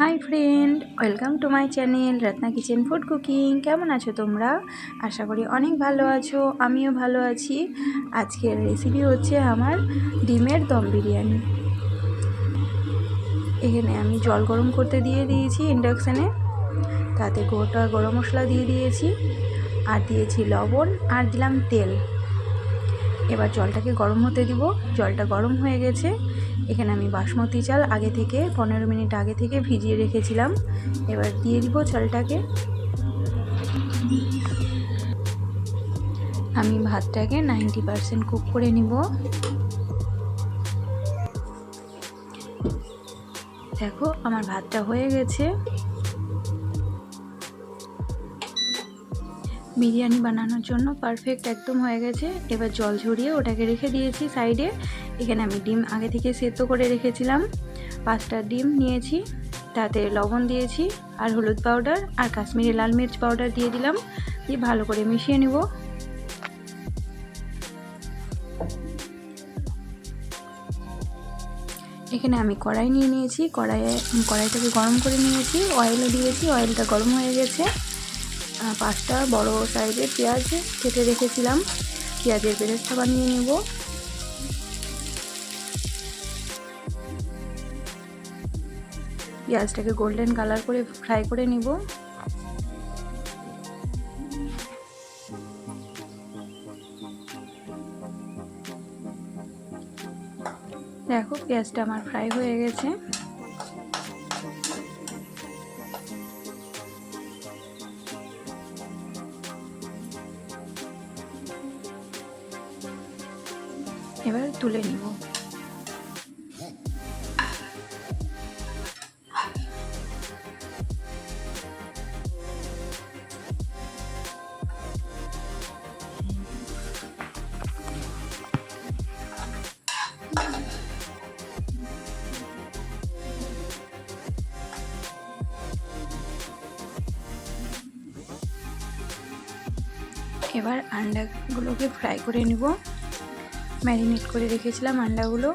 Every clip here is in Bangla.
Hi friend, welcome to my channel Ratna kitchen food cooking. কেমন আছো তোমরা? আশা করি অনেক ভালো আছো, আমিও ভালো আছি। আজকের রেসিপি হচ্ছে আমার ডিমের দম বিরিয়ানি। এখানে আমি জল গরম করতে দিয়ে দিয়েছি ইন্ডাকশানে তাতে গোটা গরম মশলা দিয়ে দিয়েছি। আর দিয়েছি লবণ, আর দিলাম তেল। এবার জলটাকে গরম হতে দিব। জলটা গরম হয়ে গেছে। এখানে আমি বাসমতি চাল আগে থেকে পনেরো মিনিট আগে থেকে ভিজিয়ে রেখেছিলাম। এবার দিয়ে দিব চালটাকে। আমি ভাতটাকে নাইনটি পারসেন্ট কুক করে নিব। দেখো, আমার ভাতটা হয়ে গেছে। বিরিয়ানি বানানোর জন্য পারফেক্ট একদম হয়ে গেছে। এবার জল ঝরিয়ে ওটাকে রেখে দিয়েছি সাইডে এখানে আমি ডিম আগে থেকে সেদ্ধ করে রেখেছিলাম। পাঁচটা ডিম নিয়েছি, তাতে লবণ দিয়েছি আর হলুদ পাউডার আর কাশ্মীরি লাল মির্চ পাউডার দিয়ে দিলাম। দিয়ে ভালো করে মিশিয়ে নিব। এখানে আমি কড়াই নিয়ে নিয়েছি। কড়াইয়ে, কড়াইটাকে গরম করে নিয়েছি। অয়েলও দিয়েছি। অয়েলটা গরম হয়ে গেছে। পাঁচটা বড় সাইজের পেঁয়াজ কেটে রেখেছিলাম। পেঁয়াজের বেরেস্তা বানিয়ে নেব। পেঁয়াজটাকে গোল্ডেন কালার করে ফ্রাই করে নিব। দেখো, পেঁয়াজটা আমার ফ্রাই হয়ে গেছে। এবার তুলে নিব। এবার আন্ডাগুলোকে ফ্রাই করে নিব। ম্যারিনেট করে রেখেছিলাম আন্ডাগুলো।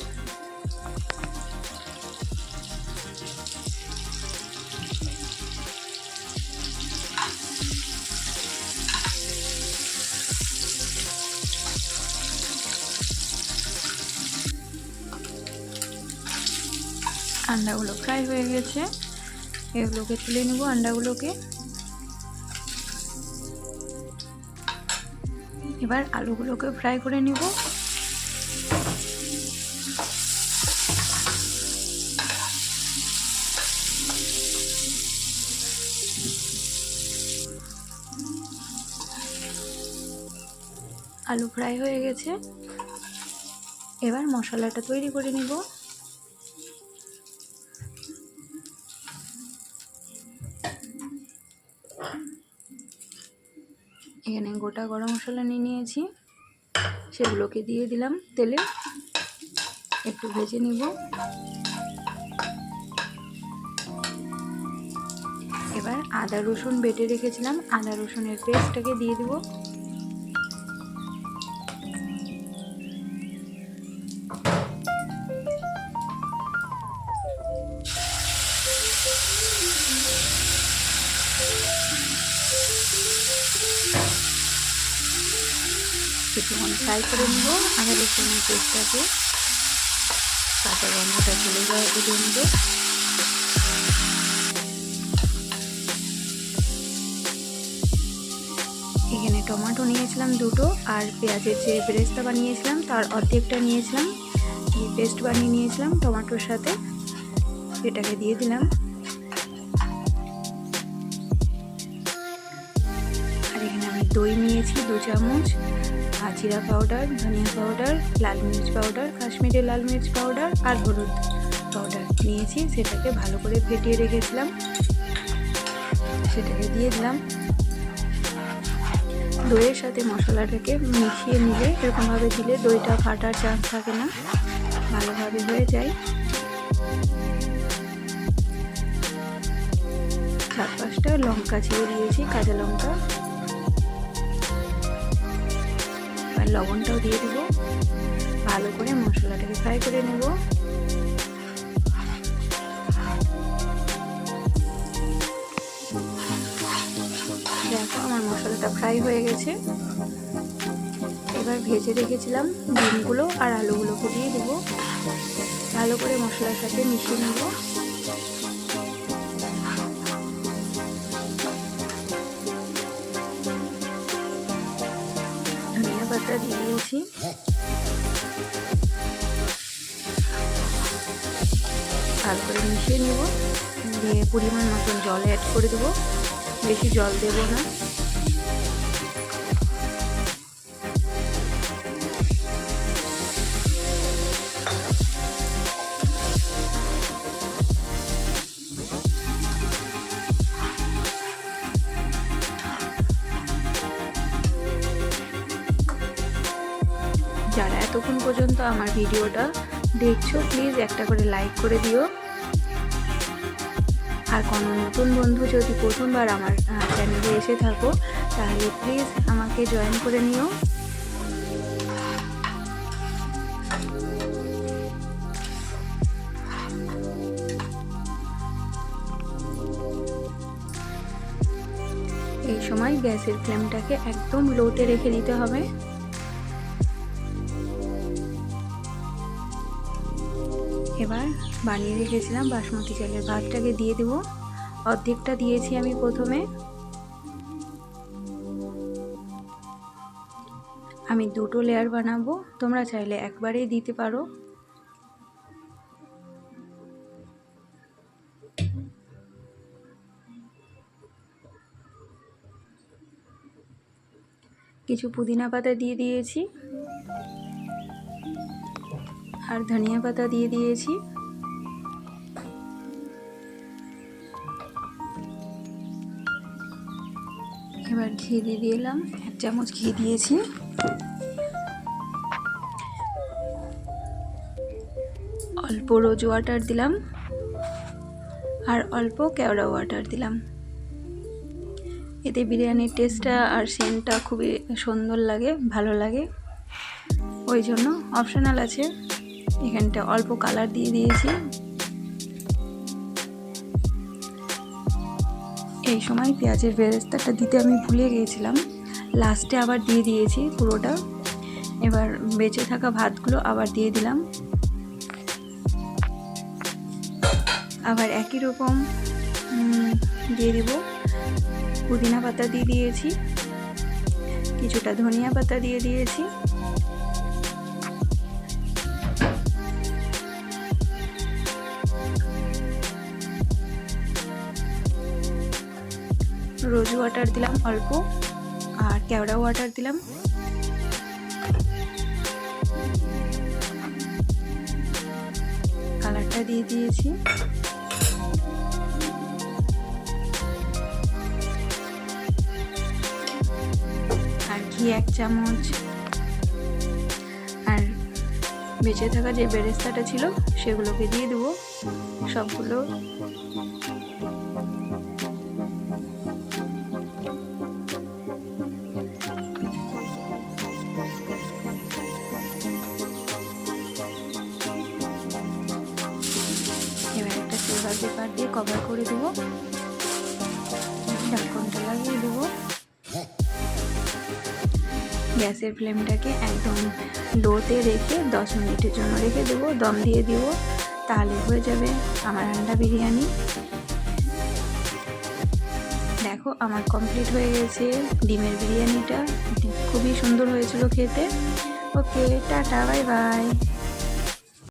আন্ডাগুলো ফ্রাই হয়ে গেছে। এগুলোকে তুলে নেব আন্ডাগুলোকে। এবার আলুগুলোকে ফ্রাই করে নিব। আলু ফ্রাই হয়ে গেছে। এবার মশলাটা তৈরি করে নিব। এখানে গোটা গরম মশলা নিয়ে নিয়েছি। সেগুলোকে দিয়ে দিলাম তেলে। একটু ভেজে নিব। এবার আদা রসুন বেটে রেখেছিলাম। আদা রসুনের পেস্টটাকে দিয়ে দিব। কিছুক্ষণ ফ্রাই করে নেব আদা রসুনের পেস্টটাকে কাঁচা গন্ধটা চলে যায় দিয়ে নেব। এখানে টমেটো নিয়েছিলাম দুটো আর পেঁয়াজের যে ব্রেস্তা বানিয়েছিলাম, তার অর্ধেকটা নিয়েছিলাম। পেস্ট বানিয়ে নিয়েছিলাম টমেটোর সাথে। এটাকে দিয়ে দিলাম। দই নিয়েছি দু চামচ আর জিরা পাউডার ধনিয়া পাউডার লাল মির্চ পাউডার কাশ্মীরি লাল মির্চ পাউডার আর হলুদ পাউডার নিয়েছি। সেটাকে ভালো করে ফেটিয়ে রেখেছিলাম। সেটাকে দিয়ে দিলাম। দইয়ের সাথে মশলাটাকে মিশিয়ে নিলে এরকমভাবে দিলে দইটা ফাটার চান্স থাকে না। ভালোভাবে হয়ে যায়। চার পাঁচটা লঙ্কা ছিঁড়ে দিয়েছি, কাঁচা লঙ্কা। লবণটাও দিয়ে দেবো। ভালো করে মশলাটাকে ফ্রাই করে নেব। দেখো, আমার মশলাটা ফ্রাই হয়ে গেছে। এবার ভেজে রেখেছিলাম ডিমগুলো আর আলুগুলোকে দিয়ে দেবো। ভালো করে মশলার সাথে মিশিয়ে নেব। দিয়ে তারপরে মিশিয়ে নেব। দিয়ে পরিমাণ মতন জল অ্যাড করে দেবো। বেশি জল দেব না। আমার ভিডিওটা দেখছ প্লিজ একটা করে লাইক করে দিও। আর কোনো নতুন বন্ধু যদি প্রথমবার আমার চ্যানেলে এসে থাকো, তাহলে প্লিজ আমাকে জয়েন করে নিও। এই সময় গ্যাসের ফ্লেমটাকে একদম লোতে রেখে দিতে হবে। এবার বানিয়ে রেখেছিলাম বাসমতি চালের ভাতটাকে দিয়ে দেবো। অর্ধেকটা দিয়েছি আমি প্রথমে। আমি দুটো লেয়ার বানাবো, তোমরা চাইলে একবারেই দিতে পারো। কিছু পুদিনা পাতা দিয়ে দিয়েছি। আর ধনিয়া পাতা দিয়ে দিয়েছি। এবার ঘি দিয়ে দিলাম। এক চামচ ঘি দিয়েছি। অল্প রোজ ওয়াটার দিলাম। আর অল্প কেওড়া ওয়াটার দিলাম। এতে বিরিয়ানির টেস্টটা আর সেন্টটা খুবই সুন্দর লাগে, ভালো লাগে। ওই জন্য অপশনাল আছে। এখানটা অল্প কালার দিয়ে দিয়েছি। এই সময় পেঁয়াজের বেরেস্তাটা দিতে আমি ভুলে গিয়েছিলাম। লাস্টে আবার দিয়ে দিয়েছি পুরোটা। এবার বেঁচে থাকা ভাতগুলো আবার দিয়ে দিলাম। আবার একই রকম দিয়ে দিব। পুদিনা পাতা দিয়ে দিয়েছি। কিছুটা ধনিয়া পাতা দিয়ে দিয়েছি। রোজ ওয়াটার দিলাম অল্প আর কেওড়া ওয়াটার দিলাম। কালারটা দিয়ে দিয়েছি। আর ঘি এক চামচ। আর বেঁচে থাকা যে বেরেস্তাটা ছিল, সেগুলোকে দিয়ে দেবো। সবগুলো পেপার দিয়ে কভার করে দেবো। ঢাকনটা লাগিয়ে দেবো। গ্যাসের ফ্লেমটাকে একদম লোতে রেখে দশ মিনিটের জন্য রেখে দেবো। দম দিয়ে দিব। তাহলে হয়ে যাবে আমার আন্ডা বিরিয়ানি। দেখো আমার কমপ্লিট হয়ে গেছে ডিমের বিরিয়ানিটা। খুবই সুন্দর হয়েছিল খেতে। Okay, tata, bye bye.